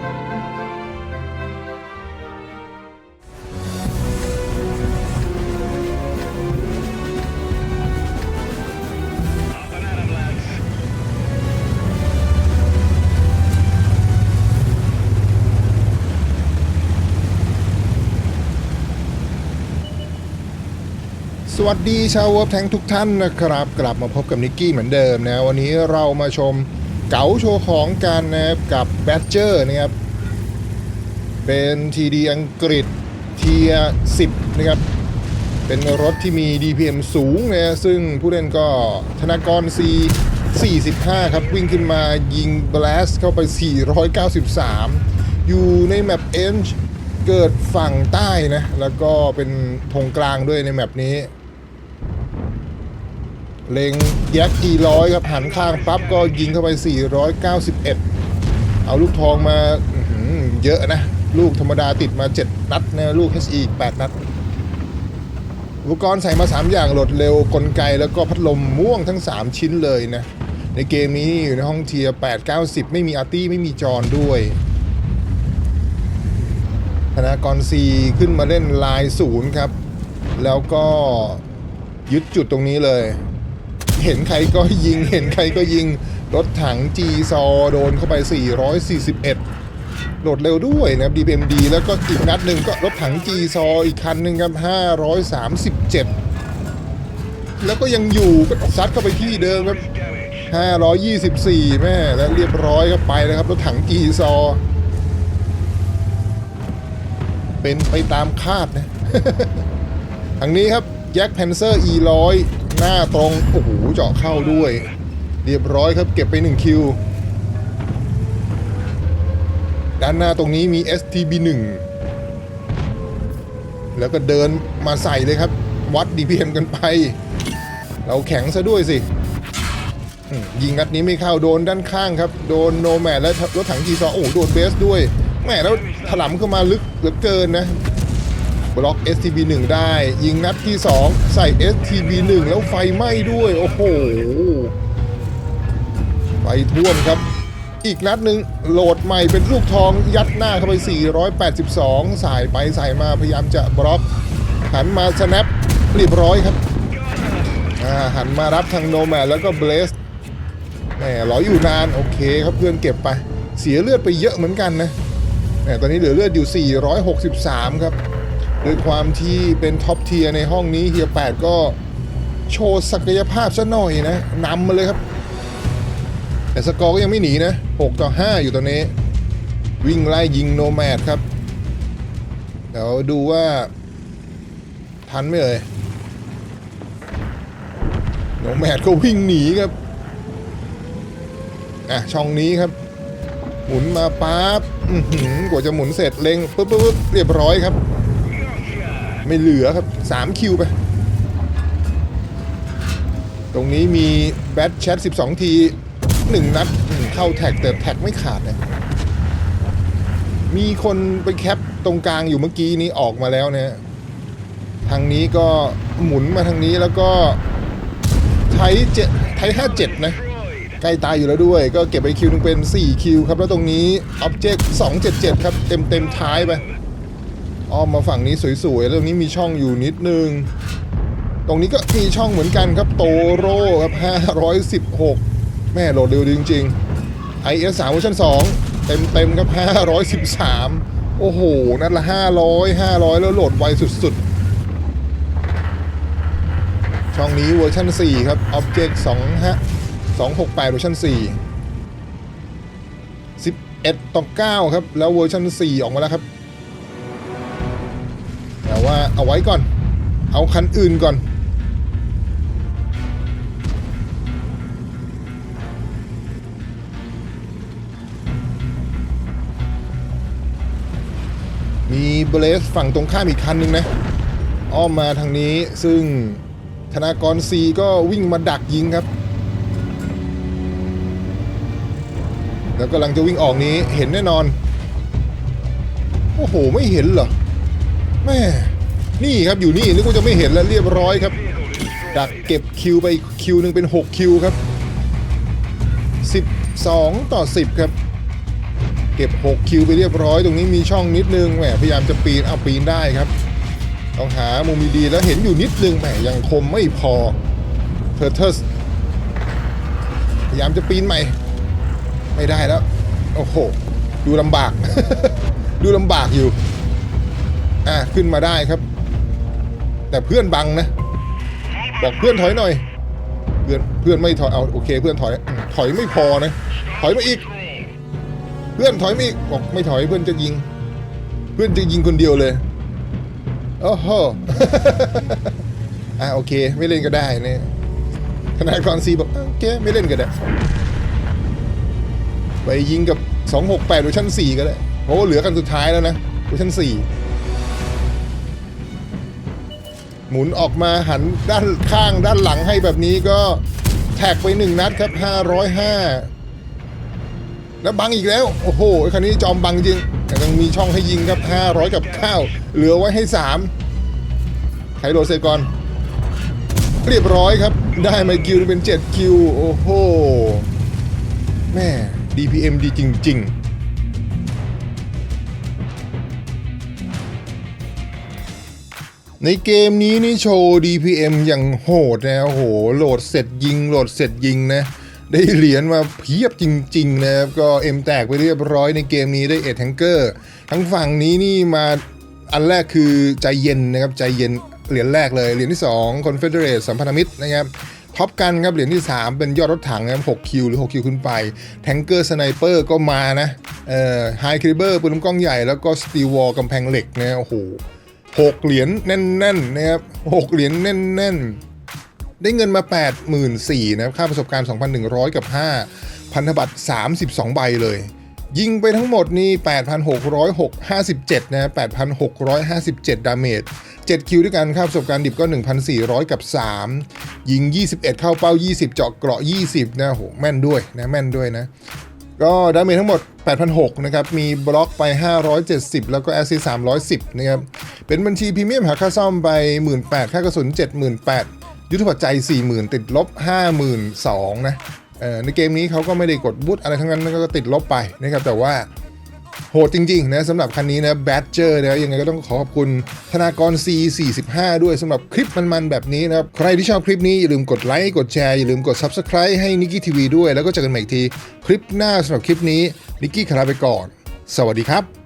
สวัสดีชาวเวิร์บแทงทุกท่านนะครับ กลับมาพบกับนิกกี้เหมือนเดิมนะ วันนี้เรามาชม เก๋าโชว์ของกันนะครับกับแบ d เจอร์นะครับเป็นทีดีอังกฤษเทีย10นะครับเป็นรถที่มี DPM สูงนะซึ่งผู้เล่นก็ธนากร C 45 ครับ วิ่งขึ้นมายิง Blast เข้าไป 493 อยู่ในแมปเอนจ์เกิดฝั่งใต้นะ แล้วก็เป็นธงกลางด้วยในแมปนี้ เล็งแยกกี่ร้อยครับหันข้างปั๊บก็ยิงเข้าไป 491 เอาลูกทองมาเยอะนะ ลูกธรรมดาติดมา 7 นัดนะลูก HE อีก 8 นัด อุปกรณ์ใส่มา 3 อย่างโหลดเร็วกลไกแล้วก็พัดลมม่วงทั้ง 3 ชิ้นเลยนะ ในเกมนี้อยู่ในห้องเทียร์8 90 ไม่มีอาร์ตี้ไม่มีจอนด้วยธนากรซีขึ้นมาเล่นลายศูนย์ครับ แล้วก็ยึดจุดตรงนี้เลย เห็นใครก็ยิง เห็นใครก็ยิง รถถังจีซอโดนเข้าไป 441 โหลดเร็วด้วยนะครับ DPMD แล้วก็อีกนัดหนึ่งก็รถถังจีซออีกคันหนึ่งครับ 537 แล้วก็ยังอยู่ก็ซัดเข้าไปที่เดิมครับ 524 แม่แล้วเรียบร้อยก็ไปแล้วครับ รถถังจีซอ เป็นไปตามคาดนะทางนี้ครับแจ็คแพนเซอร์ E100 หน้าตรง โอ้โห เจาะเข้าด้วย เรียบร้อยครับเก็บไป 1 คิว ด้านหน้าตรงนี้มี STB1 แล้วก็เดินมาใส่เลยครับ วัด DPM กันไป เราแข็งซะด้วยสิ ยิงนัดนี้ไม่เข้าโดนด้านข้างครับ โดนโนแมดและรถถังจีซอโอ้โหโดนเบสด้วยแหมแล้วถลำเข้ามาลึกเหลือเกินนะ บล็อก STB1 ได้ ยิงนัดที่ 2 ใส่ STB1 แล้วไฟไหม้ด้วย โอ้โห ไฟท่วมครับ อีกนัดหนึ่งโหลดใหม่เป็นลูกทองยัดหน้าเข้าไป 482 สายไปสายมาพยายามจะบล็อก หันมาสแนปเรียบร้อยครับหันมารับทางโนแมดแล้วก็เบลสแหมรออยู่นานโอเคครับเพื่อนเก็บไป เสียเลือดไปเยอะเหมือนกันนะแหมตอนนี้เหลือเลือดอยู่ 463 ครับ ด้วยความที่เป็นท็อปเทียร์ในห้องนี้เฮีย8ก็โชว์ศักยภาพซะหน่อยนะนำมาเลยครับ แต่สกอร์ก็ยังไม่หนีนะ 6 ต่อ 5 อยู่ตอนนี้ วิ่งไล่ยิงโนแมดครับ เดี๋ยวดูว่า ทันไหมเอ่ยโนแมดก็วิ่งหนีครับอะช่องนี้ครับ หมุนมาปั๊บหือกว่าจะหมุนเสร็จเล็งปุ๊บปุ๊บเรียบร้อยครับ ไม่เหลือครับ 3 คิวไป ตรงนี้มีแบทแชท 12 ที 1 นัดเข้าแท็กแต่แท็กไม่ขาดนะมีคนไปแคปตรงกลางอยู่เมื่อกี้นี้ออกมาแล้วนะฮะทางนี้ก็หมุนมาทางนี้แล้วก็ไทยเจ็ดไทย57นะใกล้ตายอยู่แล้วด้วย ก็เก็บไปคิวนึงเป็น 4 คิวครับ แล้วตรงนี้ Object 277 ครับ เต็มเต็มท้ายไป อ้อมมาฝั่งนี้สวยๆแล้วตรงนี้มีช่องอยู่นิดนึง ตรงนี้ก็มีช่องเหมือนกันครับโตโร่ครับ 516 แม่โหลดเร็วจริงๆ IS 3เวอร์ชัน2เต็มๆครับ 513 โอ้โห นัดละ 500 500 แล้วโหลดไวสุดๆ ช่องนี้เวอร์ชัน4 ครับ Object 2ฮะ268 เวอร์ชัน4 11ต่อ9ครับ แล้วเวอร์ชัน4 ออกมาแล้วครับ เอาไว้ก่อน เอาคันอื่นก่อน มีเบลสฝั่งตรงข้ามอีกคันหนึ่งนะ อ้อมมาทางนี้ซึ่งธนากรซีก็วิ่งมาดักยิงครับ แล้วกำลังจะวิ่งออกนี้เห็นแน่นอน โอ้โห ไม่เห็นเหรอแม่ นี่ครับอยู่นี่นึกว่าจะไม่เห็นแล้วเรียบร้อยครับดักเก็บคิวไปคิวหนึ่งเป็น 6 คิวครับ 12 ต่อ 10 ครับ เก็บ 6 คิวไปเรียบร้อย ตรงนี้มีช่องนิดนึงแหมพยายามจะปีนเอาปีนได้ครับ ต้องหามุมดีแล้วเห็นอยู่นิดนึงแหมยังคมไม่พอเทอร์เทสพยายามจะปีนใหม่ ไม่ได้แล้ว โอ้โห ดูลำบาก ดูลำบากอยู่ อะ ขึ้นมาได้ครับ แต่เพื่อนบังนะ บอกเพื่อนถอยหน่อย เพื่อนเพื่อนไม่ถอยเอาโอเค เพื่อนถอยอืมถอยไม่พอนะ ถอยมาอีก เพื่อนถอยมาอีกบอกไม่ถอยเพื่อนจะยิง เพื่อนจะยิงคนเดียวเลยโอ้โหอะโอเค ไม่เล่นก็ได้เนี่ยธนากรซีบอกอะโอเคไม่เล่นก็ได้ไปยิงกับ 268เวอร์ชัน4 ก็ได้เพราะว่าเหลือกันสุดท้ายแล้วนะเวอร์ชัน4 หมุนออกมาหันด้านข้างด้านหลังให้แบบนี้ก็แท็กไปหนึ่งนัดครับ505 แล้วบังอีกแล้ว โอ้โหคันนี้จอมบังจริง แต่ยังมีช่องให้ยิงครับ 500 กับข้าวเหลือไว้ให้3ใครโหลดเสร็จก่อน เรียบร้อยครับ ได้มาคิวเป็น 7 คิว โอ้โห แม่ DPM ดีจริง ๆ ในเกมนี้นี่โชว์ DPM อย่างโหดนะโอ้โหโหลดเสร็จยิง โหลดเสร็จยิงนะ ได้เหรียญมาเพียบจริงๆนะครับก็เอ็มแตกไปเรียบร้อยในเกมนี้ได้เอ็ดแทงเกอร์ทั้งฝั่งนี้นี่มาอันแรกคือใจเย็นนะครับใจเย็นเหรียญแรกเลย เหรียญที่2 Confederate สัมพันธมิตรนะครับท็อปกันครับเหรียญที่ 3 เป็นยอดรถถังนะครับ6คิวหรือ6คิวขึ้นไป แทงเกอร์สไนเปอร์ก็มานะเอ่อไฮคริเบอร์ปืนลูกกล้องใหญ่แล้วก็สตีวอลกำแพงเหล็กนะโอ้โห หกเหรียญแน่นๆนะครับหกเหรียญแน่นๆ ได้เงินมา 84,000นะครับค่าประสบการณ์ 2,100 กับ 5 พันธบัตร 32 ใบเลย ยิงไปทั้งหมดนี่8,657 นะ 8,657 ดาเมจ7คิวด้วยกันค่าประสบการณ์ดิบก็ 1,400 กับ 3 ยิง 21 เข้าเป้า 20 เจาะเกราะ 20 นะโหแม่นด้วยนะแม่นด้วยนะ ก็ดาเมจทั้งหมด 8,600 นะครับ มีบล็อกไป 570 แล้วก็แอสซิส310 นะครับ เป็นบัญชีพรีเมียมหาค่าซ่อมไป 18,000ค่ากระสุน 78,000 ยุทธปัจจัย 40,000 ติดลบ 52,000 นะเอ่อในเกมนี้เขาก็ไม่ได้กดบูทอะไรทั้งนั้นก็ติดลบไปนะครับ แต่ว่า โหดจริง ๆ นะสำหรับคันนี้นะแบดเจอร์นะยังไงก็ต้องขอขอบคุณธนากร C45 ด้วยสำหรับคลิปมันๆแบบนี้นะครับ ใครที่ชอบคลิปนี้ อย่าลืมกดไลค์กดแชร์ อย่าลืมกด Subscribe ให้นิกกี้ทีวีด้วย แล้วก็เจอกันใหม่อีกที คลิปหน้าสำหรับคลิปนี้นิกกี้ขอลาไปก่อน สวัสดีครับ